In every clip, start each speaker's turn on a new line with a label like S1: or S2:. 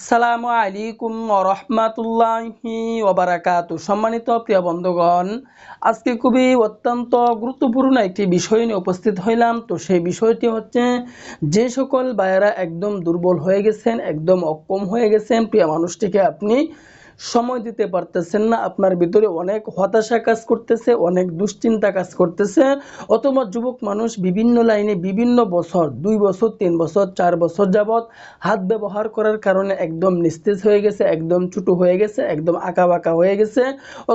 S1: আসসালামু আলাইকুম রহমাতুল্লাহি ওবারাকাত। সম্মানিত প্রিয় বন্ধুগণ, আজকে খুবই অত্যন্ত গুরুত্বপূর্ণ একটি বিষয় নিয়ে উপস্থিত হইলাম। তো সেই বিষয়টি হচ্ছে, যে সকল বায়েরা একদম দুর্বল হয়ে গেছেন, একদম অক্ষম হয়ে গেছেন, প্রিয় মানুষটিকে আপনি সময় দিতে পারতেছেন না, আপনার ভিতরে অনেক হতাশা কাজ করতেছে, অনেক দুশ্চিন্তা কাজ করতেছে। অথবা যুবক মানুষ বিভিন্ন লাইনে বিভিন্ন বছর, দুই বছর, তিন বছর, চার বছর যাবৎ হাত ব্যবহার করার কারণে একদম নিস্তেজ হয়ে গেছে, একদম ছোটো হয়ে গেছে, একদম আঁকা বাঁকা হয়ে গেছে।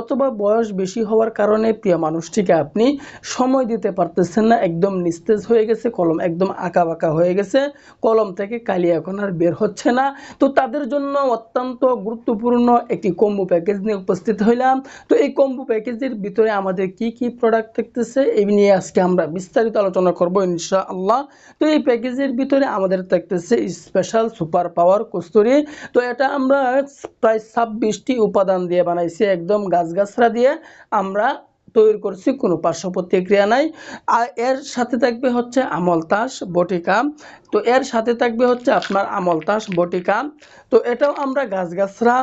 S1: অথবা বয়স বেশি হওয়ার কারণে, প্রিয় মানুষটিকে আপনি সময় দিতে পারতেছেন না, একদম নিস্তেজ হয়ে গেছে, কলম একদম আঁকা বাঁকা হয়ে গেছে, কলম থেকে কালি এখন আর বের হচ্ছে না। তো তাদের জন্য অত্যন্ত গুরুত্বপূর্ণ একটি কম্বো প্যাকেজ নিয়ে উপস্থিত হইলাম। তো এই কম্বো প্যাকেজের ভিতরে আমাদের কি কি প্রোডাক্ট থাকতেছে, এই নিয়ে আজকে আমরা বিস্তারিত আলোচনা করব ইনশাআল্লাহ। তো এই প্যাকেজের ভিতরে আমাদের থাকতেছে স্পেশাল সুপার পাওয়ার কস্তুরি। তো এটা আমরা প্রায় ছাব্বিশটি উপাদান দিয়ে বানাইছি, একদম গাছগাছরা দিয়ে। আমরা তৈরি করছি, কোনো পার্শ্ব প্রতিক্রিয়া নাই। আর এর সাথে থাকবে হচ্ছে আমলতাস বটিকা তো এর সাথে থাকবে হচ্ছে আপনার আমলতাস বটিকা তো এটাও আমরা গাছগাছরা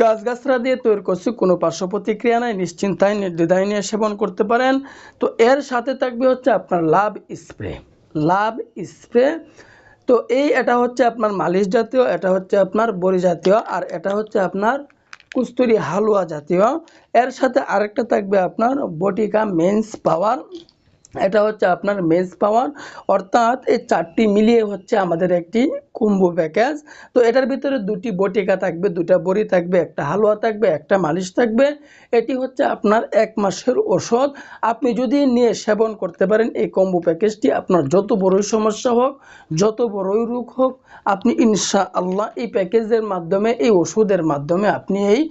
S1: গাছগাছরা দিয়ে তৈরি করছি, কোনো পার্শ্ব প্রতিক্রিয়া নাই, নিশ্চিন্তায়, নির্দ্বিধায় নিয়ে সেবন করতে পারেন। তো এর সাথে থাকবে হচ্ছে আপনার লাভ স্প্রে। লাভ স্প্রে, তো এই এটা হচ্ছে আপনার মালিশ জাতীয়, এটা হচ্ছে আপনার বড়ি জাতীয়, আর এটা হচ্ছে আপনার কুস্তুরি হালুয়া জাতীয়। এর সাথে আরেকটা থাকবে আপনার বটিকা মেন্স পাওয়ার এটা হচ্ছে আপনার মেজ পাওয়ার। অর্থাৎ এই চারটি মিলিয়ে হচ্ছে আমাদের একটি কুম্ভু প্যাকেজ তো এটার ভিতরে দুটি বটিকা থাকবে, দুটা বড়ি থাকবে, একটা হালুয়া থাকবে, একটা মালিশ থাকবে। এটি হচ্ছে আপনার এক মাসের ওষুধ আপনি যদি নিয়ে সেবন করতে পারেন, এই কম্বো প্যাকেজটি আপনার যত বড়ই সমস্যা হোক, যত বড়ই রোগ হোক, আপনি ইনশা আল্লাহ এই প্যাকেজের মাধ্যমে, এই ওষুধের মাধ্যমে আপনি এই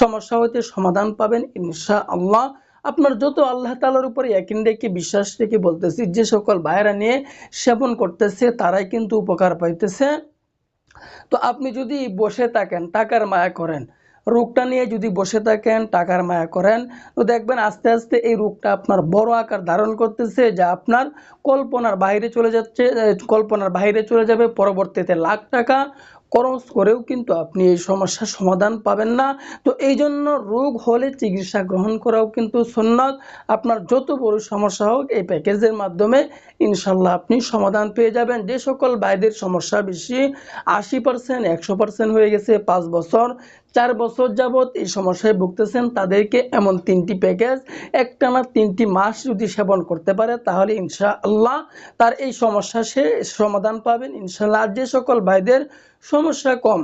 S1: সমস্যা হতে সমাধান পাবেন ইনশা আল্লাহ আপনার যত আল্লাহ তালার উপরে একিন রেখে, বিশ্বাস রেখে বলতেছি, যে সকল ভাইরা নিয়ে সেবন করতেছে, তারাই কিন্তু উপকার পাইতেছে। তো আপনি যদি বসে থাকেন, টাকার মায়া করেন রোগটা নিয়ে যদি বসে থাকেন, টাকার মায়া করেন, তো দেখবেন আস্তে আস্তে এই রোগটা আপনার বড় আকার ধারণ করতেছে, যা আপনার কল্পনার বাইরে চলে যাচ্ছে কল্পনার বাইরে চলে যাবে। পরবর্তীতে লাখ টাকা খরচ করেও কিন্তু আপনি এই সমস্যার সমাধান পাবেন না। তো এই জন্য রোগ হলে চিকিৎসা গ্রহণ করাও কিন্তু সুন্নত। আপনার যত বড় সমস্যা হোক, এই প্যাকেজের মাধ্যমে ইনশাল্লাহ আপনি সমাধান পেয়ে যাবেন। যে সকল বাইদের সমস্যা বেশি, আশি পার্সেন্ট একশো পার্সেন্ট হয়ে গেছে পাঁচ বছর চার বছর যাবৎ এই সমস্যায় ভুগতেছেন, তাদেরকে এমন তিনটি প্যাকেজ একটা না তিনটি মাস যদি সেবন করতে পারে, তাহলে ইনশাআল্লাহ তার এই সমস্যা সে সমাধান পাবেন। ইনশাল্লাহ আর যে সকল ভাইদের সমস্যা কম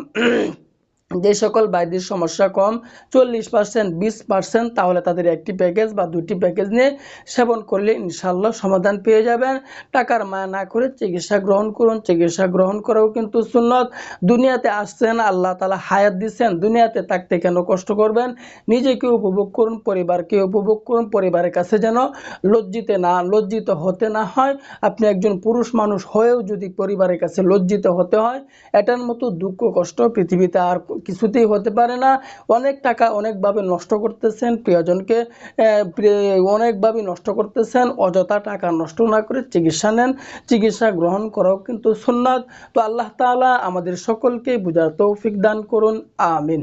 S1: যে সকল বাইদের সমস্যা কম, চল্লিশ পার্সেন্ট বিশ পার্সেন্ট তাহলে তাদের একটি প্যাকেজ বা দুটি প্যাকেজ নিয়ে সেবন করলে ইনশাল্লাহ সমাধান পেয়ে যাবেন। টাকার মায়া না করে চিকিৎসা গ্রহণ করুন, চিকিৎসা গ্রহণ করাও কিন্তু সুন্নত। দুনিয়াতে আসছেন, আল্লাহ তালা হায়াত দিচ্ছেন, দুনিয়াতে থাকতে কেন কষ্ট করবেন? নিজেকে উপভোগ করুন, পরিবারকে উপভোগ করুন, পরিবারের কাছে যেন লজ্জিত না, লজ্জিত হতে না হয়। আপনি একজন পুরুষ মানুষ হয়েও যদি পরিবারের কাছে লজ্জিত হতে হয়, এটার মতো দুঃখ কষ্ট পৃথিবীতে আর কিছুতেই হতে পারে না। অনেক টাকা অনেকভাবে নষ্ট করতেছেন, প্রিয়জনকে অনেকভাবে নষ্ট করতেছেন, অযথা টাকা নষ্ট না করে চিকিৎসা নেন। চিকিৎসা গ্রহণ করাও কিন্তু সুন্নাত। তো আল্লাহ তালা আমাদের সকলকে বুঝার তৌফিক দান করুন, আমিন।